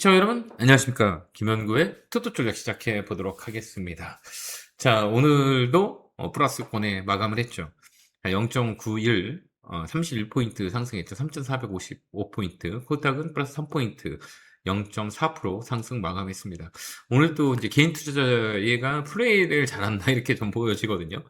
시청자 여러분, 안녕하십니까. 김현구의 투투 전략 시작해 보도록 하겠습니다. 자, 오늘도 어, 플러스권에 마감을 했죠. 0.91, 어, 31포인트 상승했죠. 3,455포인트. 코딱은 플러스 3포인트. 0.4% 상승 마감했습니다. 오늘 또 이제 개인 투자자가 플레이를 잘한다 이렇게 좀 보여지거든요.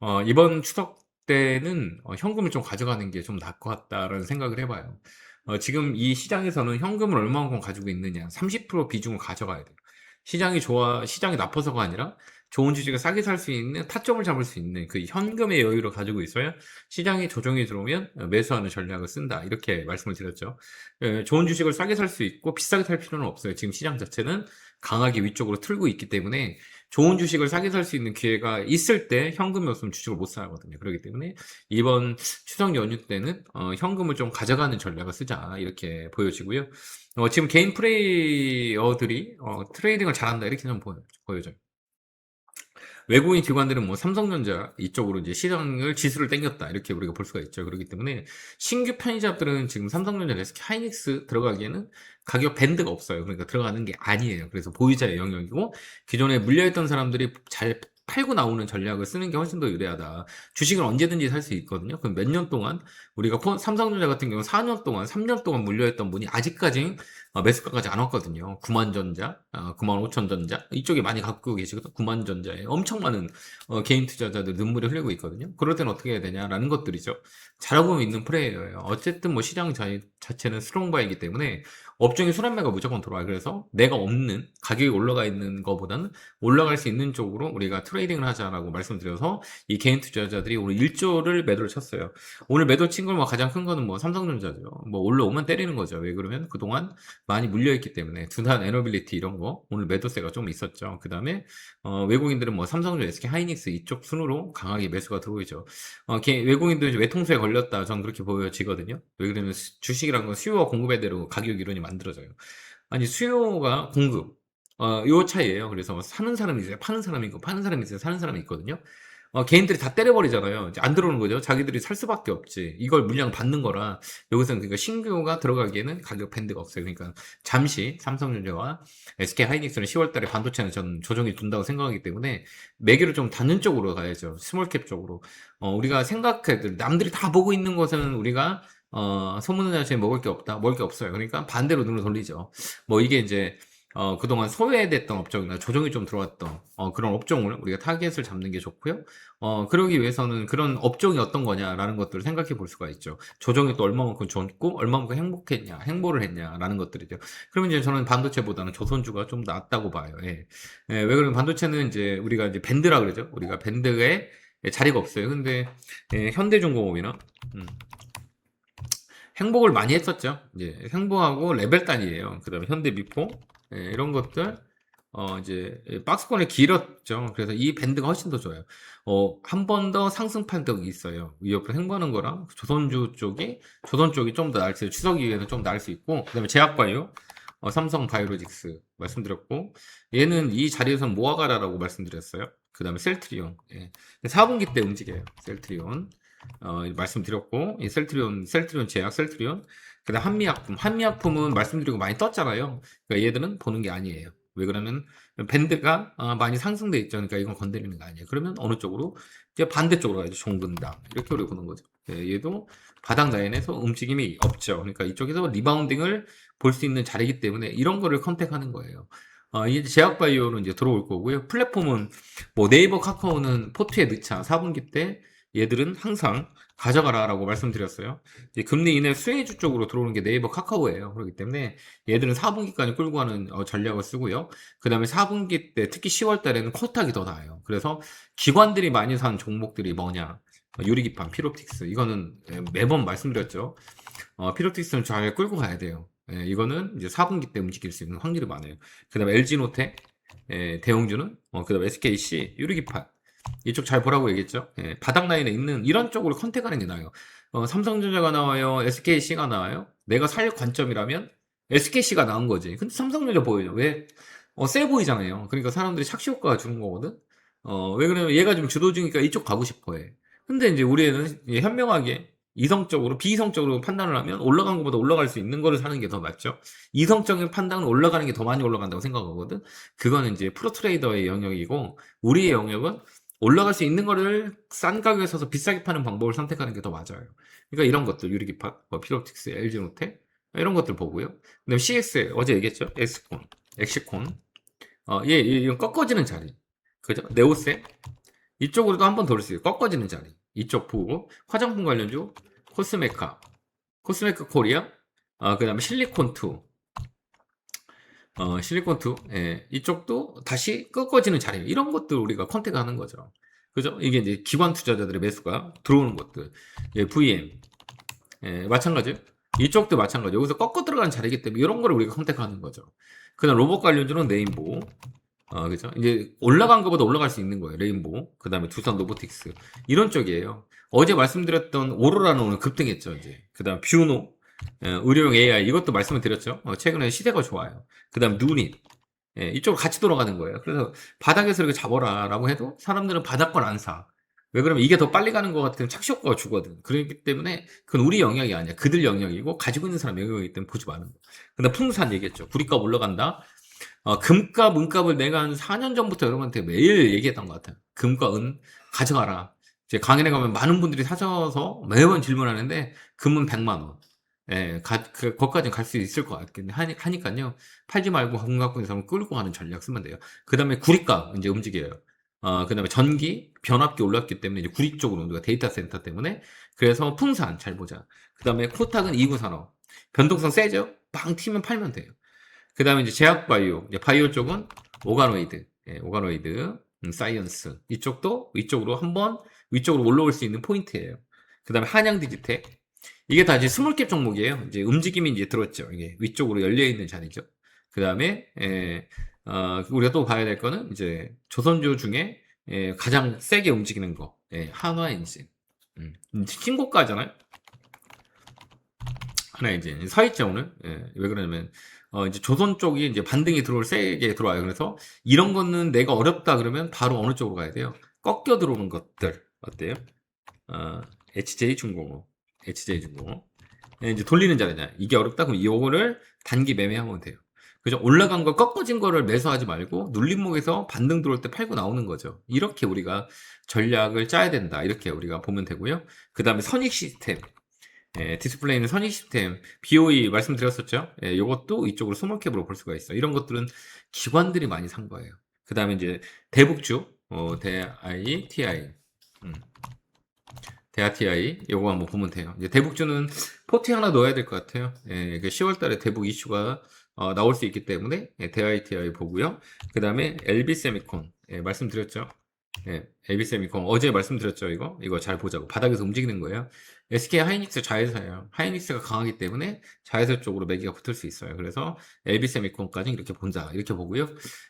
어, 이번 추석 때는 어, 현금을 좀 가져가는 게 좀 나을 것 같다라는 생각을 해봐요. 어, 지금 이 시장에서는 현금을 얼마만큼 가지고 있느냐. 30% 비중을 가져가야 돼요. 시장이 좋아, 시장이 나빠서가 아니라 좋은 주식을 싸게 살 수 있는 타점을 잡을 수 있는 그 현금의 여유를 가지고 있어야 시장이 조정이 들어오면 매수하는 전략을 쓴다. 이렇게 말씀을 드렸죠. 예, 좋은 주식을 싸게 살 수 있고 비싸게 살 필요는 없어요. 지금 시장 자체는 강하게 위쪽으로 틀고 있기 때문에 좋은 주식을 싸게 살 수 있는 기회가 있을 때 현금이 없으면 주식을 못 사거든요. 그렇기 때문에 이번 추석 연휴 때는 어, 현금을 좀 가져가는 전략을 쓰자 이렇게 보여지고요. 어, 지금 개인 플레이어들이 어, 트레이딩을 잘한다 이렇게 좀 보여, 보여져요. 외국인 기관들은 뭐 삼성전자 이쪽으로 이제 시장을 지수를 땡겼다 이렇게 우리가 볼 수가 있죠. 그렇기 때문에 신규 편의점들은 지금 삼성전자, SK 하이닉스 들어가기에는 가격 밴드가 없어요. 그러니까 들어가는 게 아니에요. 그래서 보유자의 영역이고 기존에 물려있던 사람들이 잘 팔고 나오는 전략을 쓰는 게 훨씬 더 유리하다. 주식을 언제든지 살 수 있거든요. 그럼 몇 년 동안 우리가 포- 삼성전자 같은 경우 4년 동안, 3년 동안 물려있던 분이 아직까지 어, 매수가까지 안 왔거든요. 9만전자, 어, 9만 5천전자 이쪽에 많이 갖고 계시거든. 9만전자에 엄청 많은 어, 개인 투자자들 눈물이 흘리고 있거든요. 그럴 때는 어떻게 해야 되냐라는 것들이죠. 잘하고 있는 플레이어예요. 어쨌든 뭐 시장 자, 자체는 스트롱바이기 때문에 업종의 순환매가 무조건 들어와요. 그래서 내가 없는 가격이 올라가 있는 것보다는 올라갈 수 있는 쪽으로 우리가 트레이딩을 하자라고 말씀드려서 이 개인 투자자들이 오늘 1조를 매도를 쳤어요. 오늘 매도 친 걸 뭐 가장 큰 거는 뭐 삼성전자죠. 뭐 올라오면 때리는 거죠. 왜 그러면 그동안 많이 물려있기 때문에 두산 에너빌리티 이런 거 오늘 매도세가 좀 있었죠. 그 다음에 어, 외국인들은 뭐 삼성전자, SK 하이닉스 이쪽 순으로 강하게 매수가 들어오죠. 어, 개- 외국인들은 이제 외통수에 걸렸다. 전 그렇게 보여지거든요. 왜 그러면 수- 주식이란 건 수요와 공급에 대로 가격 이론이 만들어져요. 아니 수요가 공급 어, 요 차이예요. 그래서 사는 사람이 있어요. 파는 사람이 있고 파는 사람이 있어요. 사는 사람이 있거든요. 어, 개인들이 다 때려버리잖아요. 이제 안 들어오는 거죠. 자기들이 살 수밖에 없지. 이걸 물량 받는 거라 여기서는 그러니까 신규가 들어가기에는 가격 밴드가 없어요. 그러니까 잠시 삼성전자와 SK 하이닉스는 10월달에 반도체는 전 조정이 둔다고 생각하기 때문에 매기를 좀 닫는 쪽으로 가야죠. 스몰캡 쪽으로. 어, 우리가 생각해 남들이 다 보고 있는 것은 우리가 어, 소문을 자체에 먹을 게 없다. 먹을 게 없어요. 그러니까 반대로 눈을 돌리죠. 뭐 이게 이제 어, 그동안 소외됐던 업종이나 조정이 좀 들어왔던 어, 그런 업종을 우리가 타겟을 잡는 게 좋고요. 어, 그러기 위해서는 그런 업종이 어떤 거냐라는 것들을 생각해 볼 수가 있죠. 조정이 또 얼마만큼 좋고 얼마만큼 행복했냐, 행보를 했냐라는 것들이죠. 그러면 이제 저는 반도체보다는 조선주가 좀 낫다고 봐요. 예. 예, 왜 그러면 반도체는 이제 우리가 이제 밴드라 그러죠. 우리가 밴드에 자리가 없어요. 근데 예, 현대중공업이나 음, 행복을 많이 했었죠. 이제 행복하고 레벨 단위예요. 그다음에 현대미포 예, 이런 것들 어 이제 박스권이 길었죠. 그래서 이 밴드가 훨씬 더 좋아요. 어, 한 번 더 상승 판독이 있어요. 이 옆에 행보하는 거랑 조선주 쪽이 조선 쪽이 좀더수 추석 이후에는 좀 나을 수 있고 그다음에 제약바이오 어, 삼성 바이오로직스 말씀드렸고 얘는 이 자리에서는 모아가라라고 말씀드렸어요. 그다음에 셀트리온 예. 4분기 때 움직여요. 셀트리온 어, 말씀드렸고 이 셀트리온 셀트리온 제약 셀트리온 그다음 한미약품 한미약품은 말씀드리고 많이 떴잖아요. 그러니까 얘들은 보는 게 아니에요. 왜 그러면 밴드가 아, 많이 상승돼 있죠. 그러니까 이건 건드리는 거 아니에요. 그러면 어느 쪽으로 이제 반대쪽으로 가야죠. 종근당 이렇게 우리 보는 거죠. 예, 얘도 바닥 라인에서 움직임이 없죠. 그러니까 이쪽에서 리바운딩을 볼 수 있는 자리이기 때문에 이런 거를 컨택하는 거예요. 어, 이제 제약바이오는 이제 들어올 거고요. 플랫폼은 뭐 네이버 카카오는 포트에 넣자 4분기 때 얘들은 항상 가져가라라고 말씀드렸어요. 금리 인하 수혜주 쪽으로 들어오는 게 네이버 카카오예요. 그렇기 때문에 얘들은 4분기까지 끌고 가는 어, 전략을 쓰고요. 그 다음에 4분기 때 특히 10월 달에는 컷하기 더 나아요. 그래서 기관들이 많이 산 종목들이 뭐냐. 어, 유리기판, 피롭틱스. 이거는 예, 매번 말씀드렸죠. 어, 피롭틱스는 잘 끌고 가야 돼요. 예, 이거는 이제 4분기 때 움직일 수 있는 확률이 많아요. 그 다음에 LG노텍, 예, 대형주는, 어, 그 다음에 SKC, 유리기판. 이쪽 잘 보라고 얘기했죠. 예, 바닥 라인에 있는 이런 쪽으로 컨택하는 게 나아요. 어, 삼성전자가 나와요, SKC가 나와요. 내가 살 관점이라면 SKC가 나온 거지. 근데 삼성전자 보여요. 왜? 어, 세 보이잖아요. 그러니까 사람들이 착시 효과가 주는 거거든. 어, 왜 그러면 얘가 좀 주도주니까 이쪽 가고 싶어 해. 근데 이제 우리 애는 예, 현명하게 이성적으로 비이성적으로 판단을 하면 올라간 것보다 올라갈 수 있는 거를 사는 게 더 맞죠. 이성적인 판단은 올라가는 게 더 많이 올라간다고 생각하거든. 그거는 이제 프로 트레이더의 영역이고 우리의 영역은 올라갈 수 있는 거를 싼 가격에 사서 비싸게 파는 방법을 선택하는 게 더 맞아요. 그러니까 이런 것들 유리기파, 뭐 피로틱스, LG노텍 이런 것들 보고요. 그다음에 CX 어제 얘기했죠. 엑스콘, 엑시콘. 어, 얘, 얘 이건 꺾어지는 자리. 그죠? 네오세 이쪽으로도 한번 돌릴 꺾어지는 자리. 이쪽 보고 화장품 관련주 코스메카, 코스메카 코리아, 어, 그 다음에 실리콘2, 어, 실리콘2, 예, 이쪽도 다시 꺾어지는 자리. 이런 것들 우리가 컨택 하는 거죠. 그죠? 이게 이제 기관 투자자들의 매수가 들어오는 것들. 예, VM. 예, 마찬가지. 이쪽도 마찬가지. 여기서 꺾어 들어가는 자리이기 때문에 이런 거를 우리가 컨택하는 거죠. 그 다음 로봇 관련주는 네임보. 어, 그죠? 이제 올라간 것보다 올라갈 수 있는 거예요. 레인보. 그 다음에 두산 로보틱스. 이런 쪽이에요. 어제 말씀드렸던 오로라는 오늘 급등했죠, 이제. 그 다음 뷰노. 예, 의료용 AI. 이것도 말씀을 드렸죠. 어, 최근에 시대가 좋아요. 그 다음 누릿. 예, 이쪽으로 같이 돌아가는 거예요. 그래서 바닥에서 이렇게 잡아라 라고 해도 사람들은 바닥 걸안 사. 왜 그러면 이게 더 빨리 가는 것 같으면 착시 효과가 주거든. 그렇기 때문에 그건 우리 영역이 아니야. 그들 영역이고 가지고 있는 사람 영역이기 때문에 보지 마는 거. 근데 풍산 얘기했죠. 구리값 올라간다. 어, 금값, 은값을 내가 한 4년 전부터 여러분한테 매일 얘기했던 것 같아요. 금과 은 가져가라. 이제 강연에 가면 많은 분들이 사셔서 매번 질문하는데 금은 100만 원. 예, 가, 그, 거기까지 갈수 있을 것 같긴 하니, 하니까요. 팔지 말고 있는 사람 끌고 가는 전략 쓰면 돼요. 그 다음에 구리값 이제 움직여요. 어, 그 다음에 전기, 변압기 올랐기 때문에 이제 구리 쪽으로 우리가 데이터 센터 때문에. 그래서 풍산 잘 보자. 그 다음에 코탁은 2구 산업. 변동성 세죠? 빵 튀면 팔면 돼요. 그 다음에 이제 제약 바이오. 이제 바이오 쪽은 오가노이드. 예, 오가노이드. 음, 사이언스. 이쪽도 위쪽으로 한번 위쪽으로 올라올 수 있는 포인트예요. 그 다음에 한양 디지텍. 이게 다 이제 스몰캡 종목이에요. 이제 움직임이 이제 들었죠. 이게 위쪽으로 열려 있는 자리죠. 그 다음에 예, 어, 우리가 또 봐야 될 거는 이제 조선주 중에 예, 가장 세게 움직이는 거, 예, 한화엔진. 음, 신고가잖아요. 하나엔진 서 있죠 오늘. 예, 왜 그러냐면 어, 이제 조선 쪽이 이제 반등이 들어올 세게 들어와요. 그래서 이런 거는 내가 어렵다 그러면 바로 어느 쪽으로 가야 돼요? 꺾여 들어오는 것들 어때요? 어, HJ 중공업, HJ 중공업. 예, 이제 돌리는 자리냐. 이게 어렵다 그럼 이거를 단기 매매하면 돼요. 그죠? 올라간 거 꺾어진 거를 매수하지 말고 눌림목에서 반등 들어올 때 팔고 나오는 거죠. 이렇게 우리가 전략을 짜야 된다. 이렇게 우리가 보면 되고요. 그 다음에 선익 시스템. 예, 디스플레이는 선익 시스템, BOE 말씀드렸었죠? 예, 이것도 이쪽으로 스몰캡으로 볼 수가 있어요. 이런 것들은 기관들이 많이 산 거예요. 그 다음에 이제 대북주, 어, 대I, TI. 음. TI 요거 한번 보면 돼요. 이제 대북주는 포트 하나 넣어야 될 것 같아요. 예, 10월 달에 대북 이슈가 어, 나올 수 있기 때문에 예, 대하 TI 보고요. 그 다음에 LB 세미콘 예, 말씀드렸죠. 예, LB 세미콘 어제 말씀드렸죠. 이거 이거 잘 보자고 바닥에서 움직이는 거예요. SK 하이닉스 자회사예요. 하이닉스가 강하기 때문에 자회사 쪽으로 매기가 붙을 수 있어요. 그래서 LB 세미콘까지 이렇게 본다. 이렇게 보고요.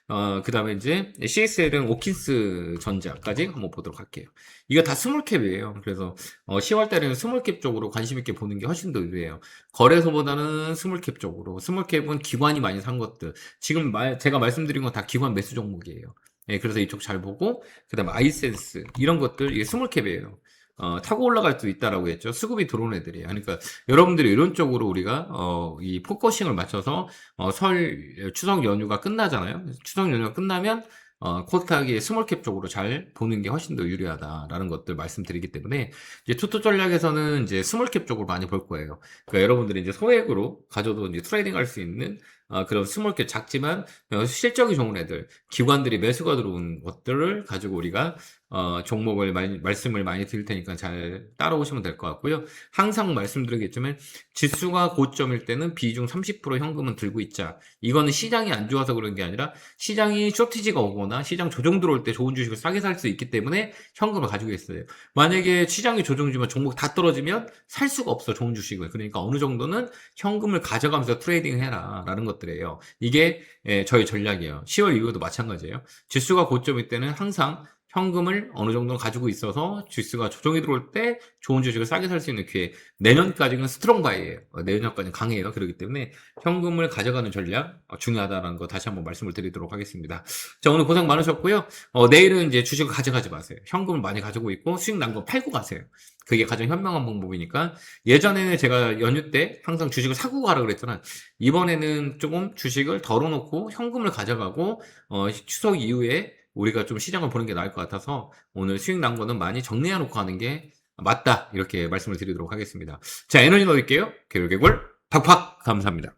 어, 그 다음에 이제 CSL은 오킨스 전자까지 한번 보도록 할게요. 이거 다 스몰캡이에요. 그래서 어, 10월 달에는 스몰캡 쪽으로 관심 있게 보는 게 훨씬 더 유리해요. 거래소보다는 스몰캡 쪽으로. 스몰캡은 기관이 많이 산 것들. 지금 말, 제가 말씀드린 건 다 기관 매수 종목이에요. 예, 그래서 이쪽 잘 보고, 그 다음에 아이센스, 이런 것들, 이게 스몰캡이에요. 어, 타고 올라갈 수 있다라고 했죠. 수급이 들어온 애들이에요. 그러니까 여러분들이 이런 쪽으로 우리가 어, 이 포커싱을 맞춰서 어, 설 추석 연휴가 끝나잖아요. 추석 연휴가 끝나면 어, 코스닥의 스몰캡 쪽으로 잘 보는 게 훨씬 더 유리하다라는 것들 말씀드리기 때문에 이제 투투 전략에서는 이제 스몰캡 쪽으로 많이 볼 거예요. 그러니까 여러분들이 이제 소액으로 가져도 이제 트레이딩 할 수 있는 어, 그런 스몰캡 작지만 어, 실적이 좋은 애들, 기관들이 매수가 들어온 것들을 가지고 우리가 어, 종목을 많이, 말씀을 많이 드릴 테니까 잘 따라오시면 될 것 같고요. 항상 말씀드리겠지만 지수가 고점일 때는 비중 30% 현금은 들고 있자. 이거는 시장이 안 좋아서 그런 게 아니라 시장이 쇼티지가 오거나 시장 조정 들어올 때 좋은 주식을 싸게 살 수 있기 때문에 현금을 가지고 있어요. 만약에 시장이 조정주면 종목 다 떨어지면 살 수가 없어 좋은 주식을. 그러니까 어느 정도는 현금을 가져가면서 트레이딩 해라 라는 것들이에요. 이게 예, 저희 전략이에요. 10월 이후에도 마찬가지예요. 지수가 고점일 때는 항상 현금을 어느 정도 가지고 있어서 주스가 조정이 들어올 때 좋은 주식을 싸게 살 수 있는 기회. 내년까지는 스트롱 바이예요. 어, 내년까지는 강해요. 그렇기 때문에 현금을 가져가는 전략 어, 중요하다는 거 다시 한번 말씀을 드리도록 하겠습니다. 자, 오늘 고생 많으셨고요. 어, 내일은 이제 주식을 가져가지 마세요. 현금을 많이 가지고 있고 수익 난 거 팔고 가세요. 그게 가장 현명한 방법이니까 예전에는 제가 연휴 때 항상 주식을 사고 가라 그랬잖아. 이번에는 조금 주식을 덜어놓고 현금을 가져가고 어, 추석 이후에 우리가 좀 시장을 보는 게 나을 것 같아서 오늘 수익 난 거는 많이 정리해 놓고 하는 게 맞다 이렇게 말씀을 드리도록 하겠습니다. 자 에너지 넣을게요. 개굴개굴 팍팍 감사합니다.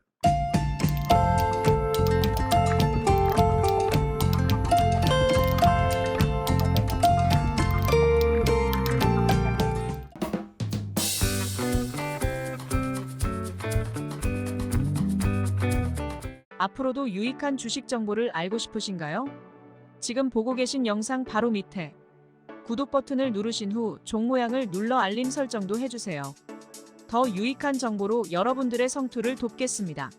앞으로도 유익한 주식 정보를 알고 싶으신가요? 지금 보고 계신 영상 바로 밑에 구독 버튼을 누르신 후 종 모양을 눌러 알림 설정도 해주세요. 더 유익한 정보로 여러분들의 성투를 돕겠습니다.